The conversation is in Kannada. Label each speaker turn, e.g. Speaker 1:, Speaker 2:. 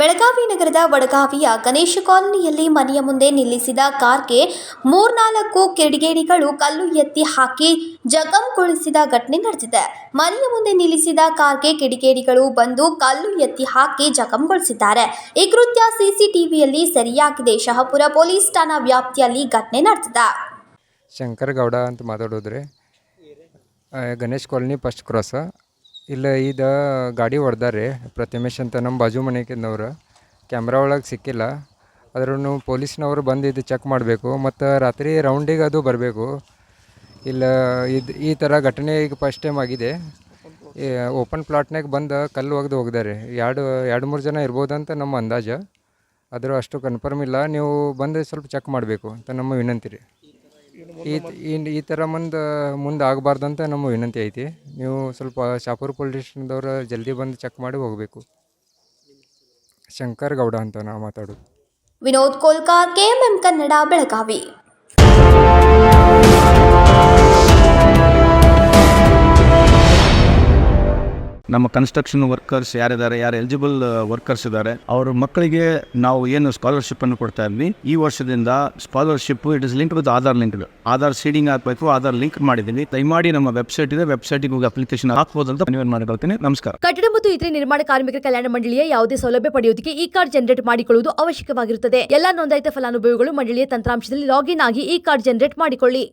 Speaker 1: ನಗರದ ವಡಗಾವಿಯ ಗಣೇಶ ಕಾಲೋನಿಯಲ್ಲಿ ಮನೆಯ ಮುಂದೆ ನಿಲ್ಲಿಸಿದ ಕಾರ್ಗೆ ಮೂರ್ನಾಲ್ಕು ಕಿಡಿಗೇಡಿಗಳು ಕಲ್ಲು ಎತ್ತಿ ಹಾಕಿ ಜಖಂಗೊಳಿಸಿದ ಘಟನೆ ನಡೆದಿದೆ. ಮನೆಯ ಮುಂದೆ ನಿಲ್ಲಿಸಿದ ಕಾರ್ಗೆ ಕಿಡಿಗೇಡಿಗಳು ಬಂದು ಕಲ್ಲು ಎತ್ತಿ ಹಾಕಿ ಜಖಂಗೊಳಿಸಿದ್ದಾರೆ ಈ ಕೃತ್ಯ ಸಿಸಿಟಿವಿಯಲ್ಲಿ ಸೆರೆಯಾಗಿದೆ. ಶಹಪುರ ಪೊಲೀಸ್ ಠಾಣಾ ವ್ಯಾಪ್ತಿಯಲ್ಲಿ ಘಟನೆ ನಡೆದಿದೆ.
Speaker 2: ಶಂಕರ್ ಗೌಡ ಅಂತ ಮಾತಾಡೋದ್ರೆ ಗಣೇಶ್ ಕಾಲೋನಿ ಫಸ್ಟ್ ಕ್ರಾಸ. ಇಲ್ಲ, ಇದು ಗಾಡಿ ಹೊಡ್ದಾರೆ ಪ್ರತಿಮೇಶ್ ಅಂತ ನಮ್ಮ ಬಾಜು ಮನೆಗಿದ್ದವ್ರು ಕ್ಯಾಮ್ರಾ ಒಳಗೆ ಸಿಕ್ಕಿಲ್ಲ. ಆದ್ರೂ ಪೊಲೀಸ್ನವರು ಬಂದು ಇದು ಚೆಕ್ ಮಾಡಬೇಕು. ಮತ್ತು ರಾತ್ರಿ ರೌಂಡಿಗೆ ಅದು ಬರಬೇಕು. ಇಲ್ಲ, ಇದು ಈ ಥರ ಘಟನೆ ಈಗ ಫಸ್ಟ್ ಟೈಮ್ ಆಗಿದೆ ಓಪನ್ ಪ್ಲಾಟ್ನಾಗ ಬಂದು ಕಲ್ಲು ಒಗೆದು ಹೋಗಿದ್ದಾರೆ ಎರಡು ಎರಡು ಮೂರು ಜನ ಇರ್ಬೋದಂತ ನಮ್ಮ ಅಂದಾಜು. ಆದರೂ ಅಷ್ಟು ಕನ್ಫರ್ಮ್ ಇಲ್ಲ. ನೀವು ಬಂದು ಸ್ವಲ್ಪ ಚೆಕ್ ಮಾಡಬೇಕು ಅಂತ ನಮ್ಮ ವಿನಂತಿ ರೀ ಈ ಈ- ಥರ ಮುಂದೆ ಮುಂದೆ ಆಗಬಾರ್ದಂತ ನಮ್ಮ ವಿನಂತಿ ಐತಿ. ನೀವು ಸ್ವಲ್ಪ ಶಾಪುರ್ ಪೊಲೀಸ್ ಸ್ಟೇಷನ್ದವ್ರು ಜಲ್ದಿ ಬಂದು ಚೆಕ್ ಮಾಡಿ ಹೋಗಬೇಕು. ಶಂಕರ್ ಗೌಡ ಅಂತ ನಾವು ಮಾತಾಡೋದು.
Speaker 1: ವಿನೋದ್ ಕೋಲ್ಕಾರ್ ಕೆಎಂಎಂ ಕನ್ನಡ, ಬೆಳಗಾವಿ.
Speaker 3: ನಮ್ಮ ಕನ್ಸ್ಟ್ರಕ್ಷನ್ ವರ್ಕರ್ಸ್ ಯಾರಿದ್ದಾರೆ, ಯಾರು ಎಲಿಜಿಬಲ್ ವರ್ಕರ್ಸ್ ಇದ್ದಾರೆ, ಅವ್ರ ಮಕ್ಕಳಿಗೆ ನಾವು ಏನು ಸ್ಕಾಲರ್ಶಿಪ್ ಅನ್ನು ಕೊಡ್ತಾ ಇದ್ವಿ. ಈ ವರ್ಷದಿಂದ scholarship it is link with Aadhaar link Aadhaar seeding ಹಾಕಬೇಕು ಆಧಾರ್ ಲಿಂಕ್ ಮಾಡಿದ್ದೀನಿ ದಯಮಾಡಿ ನಮ್ಮ ವೆಬ್ಸೈಟ್ ಇದೆ ವೆಬ್ಸೈಟಿಗೆ ಹೋಗಿ ಅಪ್ಲಿಕೇಶನ್ ಹಾಕಬಹುದು ಅಂತ ಮನವಿ ಮಾಡ್ಕೊಳ್ತೀನಿ. ನಮಸ್ಕಾರ.
Speaker 4: ಕಟ್ಟಡ ಮತ್ತು ಇತರೆ ನಿರ್ಮಾಣ ಕಾರ್ಮಿಕರ ಕಲ್ಯಾಣ ಮಂಡಳಿಯ ಯಾವುದೇ ಸೌಲಭ್ಯ ಪಡೆಯುವುದಕ್ಕೆ ಈ ಕಾರ್ಡ್ ಜನರೇಟ್ ಮಾಡಿಕೊಳ್ಳುವುದು ಅವಶ್ಯಕವಾಗಿರುತ್ತದೆ. ಎಲ್ಲಾ ನೋಂದಾಯಿತ ಫಲಾನುಭವಿಗಳು ಮಂಡಳಿಯ ತಂತ್ರಾಂಶದಲ್ಲಿ ಲಾಗಿನ್ ಆಗಿ ಈ ಕಾರ್ಡ್ ಜನರೇಟ್ ಮಾಡಿಕೊಳ್ಳಿ.